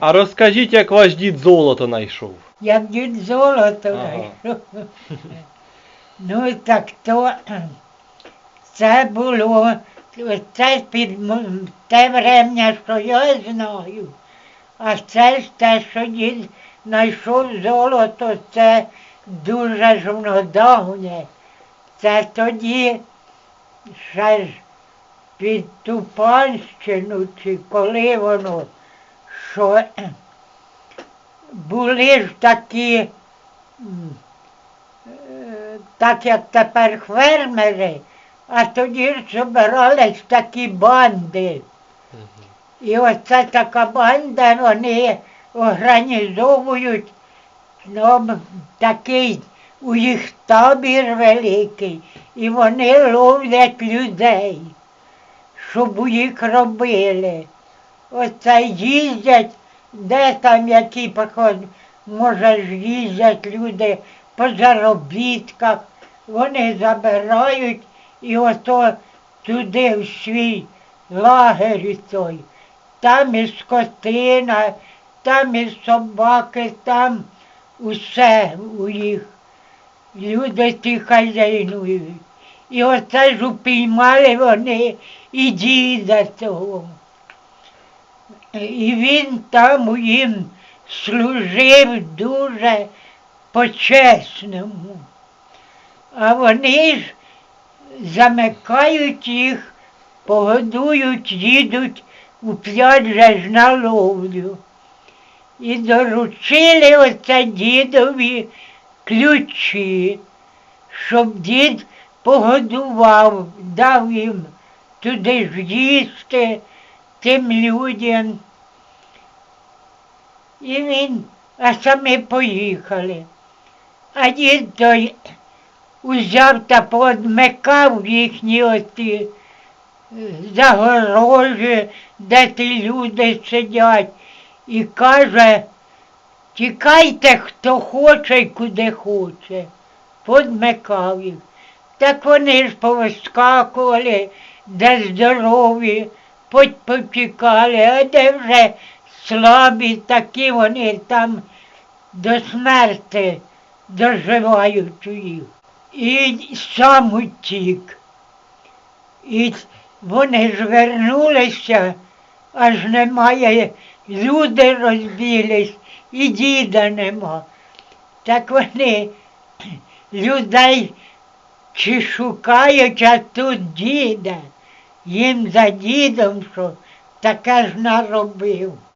А розкажіть, як ваш дід золото знайшов. як дід золото Ага. знайшов. Ну так то це було це під м- те врем'я, що я знаю. А це ж те, що дід знайшов золото, це дуже ж воно давнє. Це тоді ще ж під ту панщину, чи коли воно, що були ж такі, е, так як тепер фермери, а тоді ж збирались такі банди. І оце така банда, вони організовують ну, такий у їх табір великий, і вони ловлять людей, щоб їх робили. Оце їздять, де там які поход, може ж їздять люди по заробітках, вони забирають і ото туди в свій лагерь і той. Там і скотина, там і собаки, там усе у їх. Люди ті хазяйнують. І оце ж упіймали вони і діда цього. І він там їм служив дуже по-чесному. А вони ж замикають їх, погодують, їдуть у п'ять ж на ловлю. І доручили оце дідові ключі, щоб дід погодував, дав їм туди ж їсти тим людям. І він, а самі поїхали. А дід той узяв та поодмикав їхні оті е, загорожі, де ті люди сидять, і каже, тікайте, хто хоче і куди хоче. Подмикав їх. Так вони ж повискакували, де здорові, потікали, а де вже слабі, такі вони там до смерти доживають їх. І сам утік. І вони ж вернулися, аж немає, люди розбілись, і діда нема. Так вони людей чи шукають, а тут діда. Їм за дідом, що таке ж наробив.